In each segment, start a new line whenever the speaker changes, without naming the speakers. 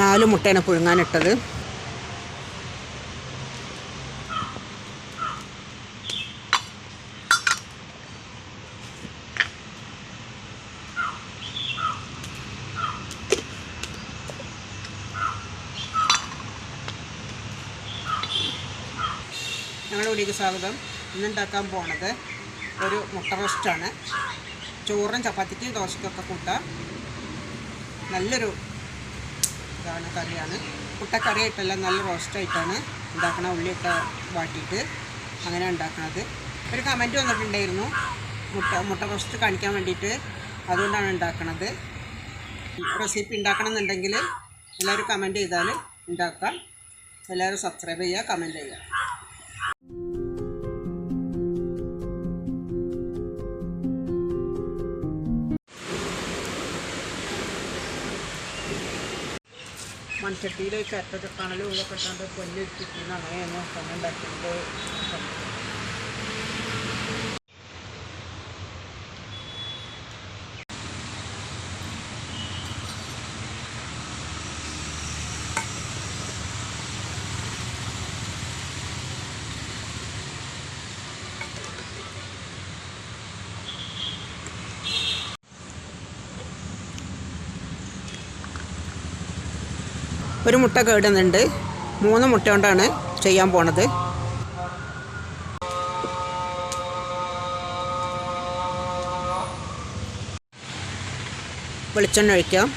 നാല് മുട്ടയാണ് പുഴുങ്ങാനിട്ടത്. ഞങ്ങളുടെ വീടിക്ക് സ്വാഗതം. ഇന്നുണ്ടാക്കാൻ പോണത് ഒരു മുട്ട റോസ്റ്റാണ്. ചോറും ചപ്പാത്തിക്കും ദോശക്കൊക്കെ കൂട്ടാം. നല്ലൊരു ഇതാണ് കറിയാണ്. മുട്ടക്കറിയായിട്ടല്ല നല്ല റോസ്റ്റായിട്ടാണ് ഉണ്ടാക്കണ ഉള്ളിയൊക്കെ വാട്ടിയിട്ട് അങ്ങനെ ഉണ്ടാക്കണത്. ഒരു കമന്റ് വന്നിട്ടുണ്ടായിരുന്നു. മുട്ട മുട്ട റോസ്റ്റ് കാണിക്കാൻ വേണ്ടിയിട്ട് അതുകൊണ്ടാണ് ഉണ്ടാക്കണത്. റെസിപ്പി ഉണ്ടാക്കണം എന്നുണ്ടെങ്കിൽ എല്ലാവരും കമന്റ് ചെയ്താൽ ഉണ്ടാക്കാം. എല്ലാവരും സബ്സ്ക്രൈബ് ചെയ്യുക കമന്റ് ചെയ്യുക. മൺചട്ടിയിൽ ചിരട്ടൊക്കെ കണലും ഇതൊക്കെ ഇട്ടാണ്ട് അങ്ങനെയാണ് കണ്ണ ഒരു മുട്ട കേടുന്നുണ്ട്. മൂന്ന് മുട്ട കൊണ്ടാണ് ചെയ്യാൻ പോണത്. വെളിച്ചെണ്ണ ഒഴിക്കാം.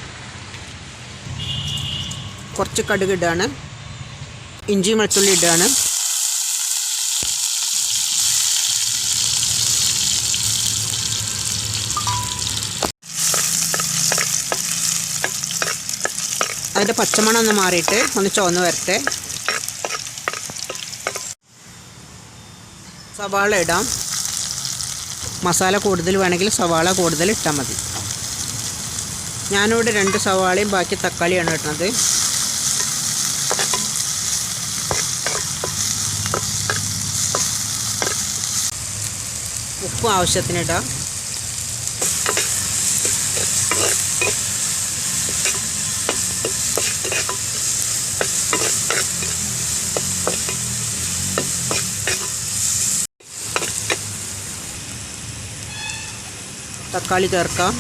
കുറച്ച് കടുക് ഇടുകയാണ് ഇഞ്ചി വെളുത്തുള്ളി ഇടുകയാണ് അതിന്റെ പച്ചമണം ഒന്ന് മാറിയിട്ട് ഒന്ന് ചുവന്ന് വരട്ടെ. സവാള ഇടാം. മസാല കൂടുതൽ വേണമെങ്കിൽ സവാള കൂടുതൽ ഇട്ടാൽ മതി. ഞാനിവിടെ രണ്ട് സവാളയും ബാക്കി തക്കാളിയാണ് ഇടുന്നത്. ഉപ്പ് ആവശ്യത്തിന് തക്കാളി ചേർക്കാം.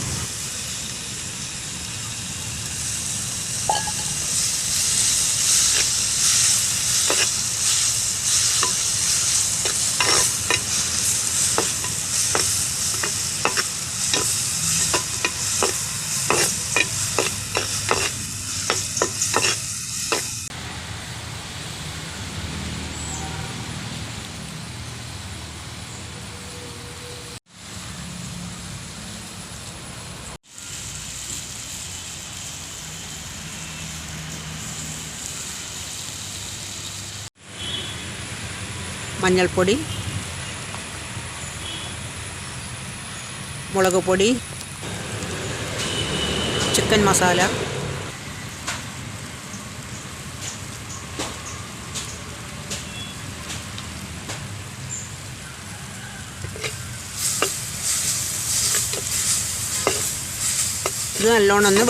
മഞ്ഞൾപ്പൊടി മുളക് പൊടി ചിക്കൻ മസാല ഇത് നല്ലോണം ഒന്ന്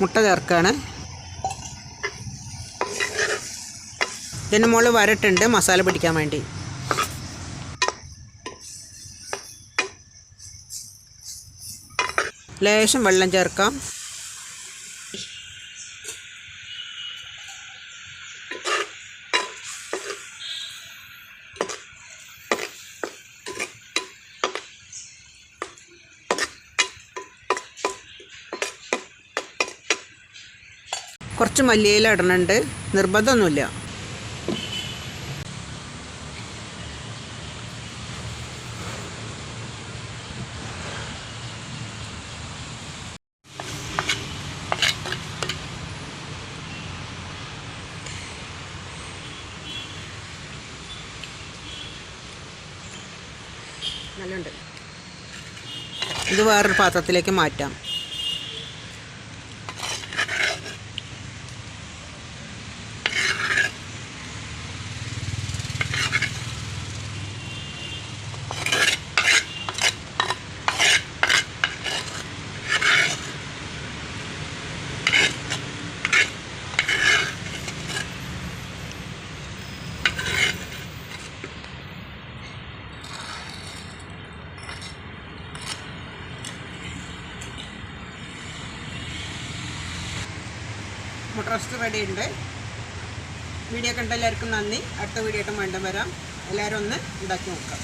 മുട്ട ചേർക്കുകയാണ് ഇതിന്റെ മുകളിൽ വരട്ടുണ്ട് മസാല പിടിക്കാൻ വേണ്ടി. ലേശം വെള്ളം ചേർക്കാം. കുറച്ച് മല്ലിയില ഇടണുണ്ട്. നിർബന്ധമൊന്നുമില്ല. നല്ലുണ്ട്. ഇത് വേറൊരു പാത്രത്തിലേക്ക് മാറ്റാം. മുട്ട റോസ്റ്റ് റെഡി ഉണ്ട് വീഡിയോ കണ്ട എല്ലാവർക്കും നന്ദി. അടുത്ത വീഡിയോ ആയിട്ട് വീണ്ടും വരാം. എല്ലാവരും ഒന്ന് ഉണ്ടാക്കി നോക്കാം.